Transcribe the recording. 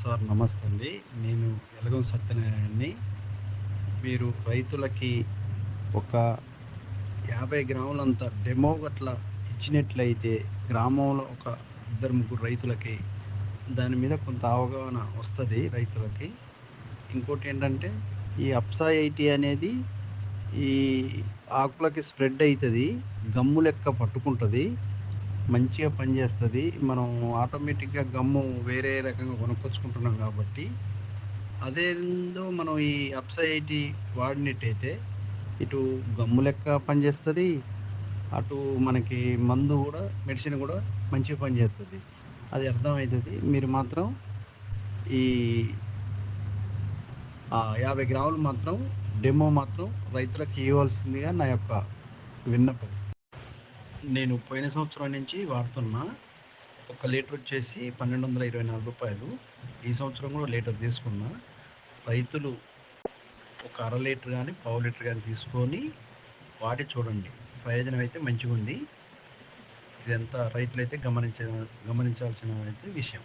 Sir నమస్తే అండి. నేను ఎలగం సత్యనారాయణని. మీరు రైతులకి ఒక యాభై గ్రాములంత డెమో గట్ల ఇచ్చినట్లయితే గ్రామంలో ఒక ఇద్దరు ముగ్గురు రైతులకి దాని మీద కొంత అవగాహన వస్తుంది రైతులకి. ఇంకోటి ఏంటంటే ఈ అప్సా ఐటీ అనేది ఈ ఆకులకి స్ప్రెడ్ అవుతుంది గమ్ము లెక్క పట్టుకుంటుంది. మంచిగా పనిచేస్తుంది మనం ఆటోమేటిక్గా గమ్ము వేరే రకంగా కొనుక్కొచ్చుకుంటున్నాం కాబట్టి అదేందో మనం ఈ అప్సైటీ వాడినట్టయితే ఇటు గమ్ము లెక్క పనిచేస్తుంది అటు మనకి మందు కూడా మెడిసిన్ కూడా మంచిగా పనిచేస్తుంది అది అర్థమవుతుంది. మీరు మాత్రం ఈ యాభై గ్రాములు మాత్రం డెమో మాత్రం రైతులకు ఇవ్వాల్సిందిగా నా యొక్క విన్నపం. నేను పోయిన సంవత్సరం నుంచి వాడుతున్నా. ఒక లీటర్ వచ్చేసి పన్నెండు వందల ఇరవై నాలుగు రూపాయలు. ఈ సంవత్సరం కూడా లీటర్ తీసుకున్నా. రైతులు ఒక అర లీటర్ కానీ పావు లీటర్ కానీ తీసుకొని వాటి చూడండి. ప్రయోజనం అయితే మంచిగా ఉంది ఇదంతా రైతులైతే గమనించ గమనించాల్సిన అయితే విషయం.